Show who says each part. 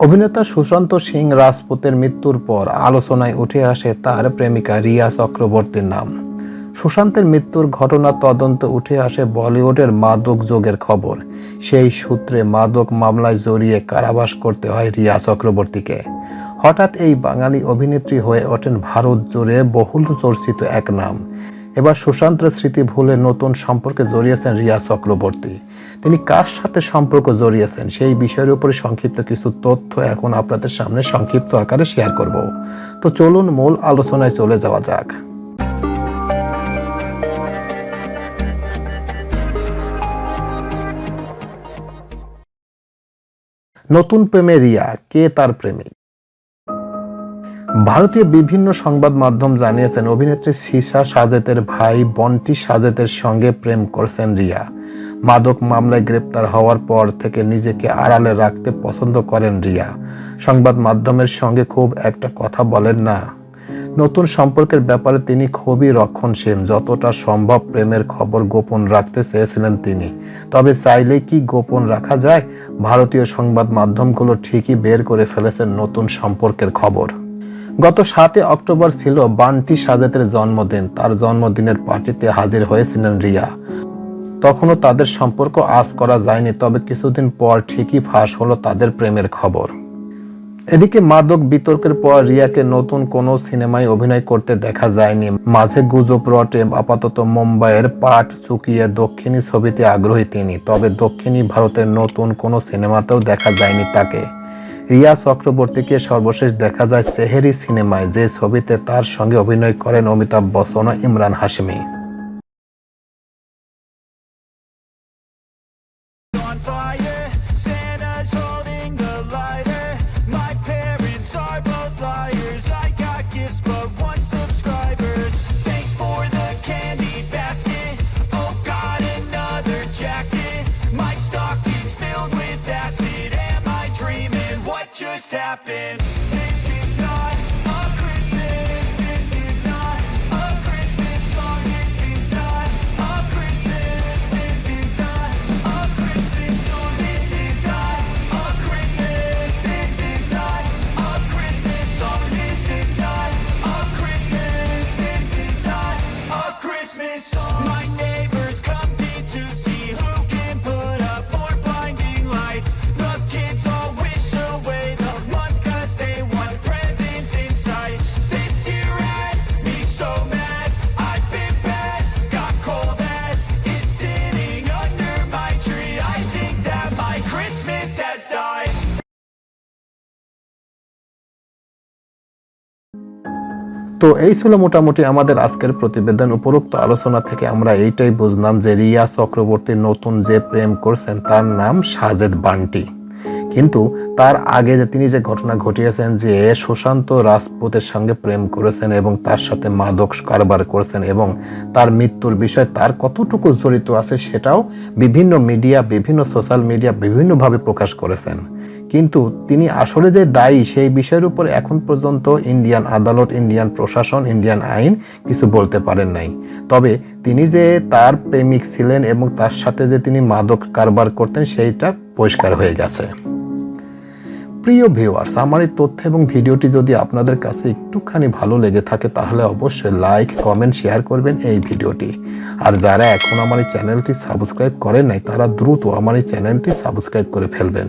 Speaker 1: অভিনেতা সুশান্ত সিং রাজপুতের মৃত্যুর পর আলোচনায় উঠে আসে তার প্রেমিকা রিয়া চক্রবর্তীর নাম। সুশান্তের মৃত্যুর ঘটনা তদন্ত উঠে আসে বলিউডের মাদক যোগের খবর। সেই সূত্রে মাদক মামলায় জড়িয়ে কারাবাস করতে হয় রিয়া চক্রবর্তীকে। হঠাৎ এই বাঙালি অভিনেত্রী হয়ে ওঠেন ভারত জুড়ে বহুল চর্চিত এক নাম। এবার সুশান্তের স্মৃতি ভুলে নতুন সম্পর্কে জড়িয়েছেন রিয়া চক্রবর্তী। তিনি কার সাথে সম্পর্ক জড়িয়েছেন সেই বিষয়ের উপরে সংক্ষিপ্ত কিছু তথ্য এখন আপনাদের সামনে সংক্ষিপ্ত আকারে শেয়ার করব। তো চলুন মূল আলোচনায় চলে যাওয়া যাক। নতুন প্রেমে রিয়া, কে তার প্রেমিক? ভারতীয় বিভিন্ন সংবাদ মাধ্যম জানিয়েছেন, অভিনেত্রী সিসা সাজেতের ভাই বন্টি সাজেতের সঙ্গে প্রেম করছেন রিয়া। মাদক মামলায় গ্রেপ্তার হওয়ার পর থেকে নিজেকে আড়ালে রাখতে পছন্দ করেন রিয়া। সংবাদ মাধ্যমের সঙ্গে খুব একটা কথা বলেন না। নতুন সম্পর্কের ব্যাপারে তিনি খুবই রক্ষণশীল। যতটা সম্ভব প্রেমের খবর গোপন রাখতে চেয়েছিলেন তিনি। তবে চাইলে কি গোপন রাখা যায়? ভারতীয় সংবাদ মাধ্যমগুলো ঠিকই বের করে ফেলেছেন নতুন সম্পর্কের খবর। গত সাতই অক্টোবর ছিল বান্টি সাজেতের জন্মদিন। তার জন্মদিনের পার্টিতে হাজির হয়েছিলেন রিয়া। তখনও তাদের সম্পর্ক আজ করা যায়নি, তবে কিছুদিন পর ঠিকই ফাঁস হলো তাদের প্রেমের খবর। এদিকে মাদক বিতর্কের পর রিয়াকে নতুন কোনো সিনেমায় অভিনয় করতে দেখা যায়নি। মাঝে গুজব রটে আপাতত মুম্বাইয়ের পাট চুকিয়ে দক্ষিণী ছবিতে আগ্রহী তিনি, তবে দক্ষিণী ভারতের নতুন কোনো সিনেমাতেও দেখা যায়নি তাকে। রিয়া চক্রবর্তীকে সর্বশেষ দেখা যায় চেহেরি সিনেমায়, যে ছবিতে তার সঙ্গে অভিনয় করেন অমিতাভ বচ্চন ও ইমরান হাশমি।
Speaker 2: Just happened?
Speaker 1: তো এই ছিল মোটামুটি আমাদের আজকের প্রতিবেদন। উপরোক্ত আলোচনা থেকে আমরা এইটাই বুঝলাম যে রিয়া চক্রবর্তী নতুন যে প্রেম করছেন, তার নাম সাজেদ বান্টি। কিন্তু তার আগে যে তিনি যে ঘটনা ঘটিয়েছেন যে সুশান্ত রাজপুতের সঙ্গে প্রেম করেছেন এবং তার সাথে মাদক কারবার করেছেন এবং তার মৃত্যুর বিষয় তার কতটুকু জড়িত আছে সেটাও বিভিন্ন মিডিয়া, বিভিন্ন সোশ্যাল মিডিয়া বিভিন্নভাবে প্রকাশ করেছেন। কিন্তু তিনি আসলে যে দায়ী সেই বিষয়ের উপর এখন পর্যন্ত ইন্ডিয়ান আদালত, ইন্ডিয়ান প্রশাসন, ইন্ডিয়ান আইন কিছু বলতে পারেন নাই। তবে তিনি যে তার প্রেমিক ছিলেন এবং তার সাথে যে তিনি মাদক কারবার করতেন সেইটা পরিষ্কার হয়ে গেছে। প্রিয় ভিউয়ার্স আমার এই তথ্য এবং ভিডিওটি যদি আপনাদের কাছে একটুখানি ভালো লেগে থাকে, তাহলে অবশ্যই লাইক কমেন্ট শেয়ার করবেন এই ভিডিওটি। আর যারা এখন আমার এই চ্যানেলটি সাবস্ক্রাইব করেন নাই, তারা দ্রুত আমার এই চ্যানেলটি সাবস্ক্রাইব করে ফেলবেন।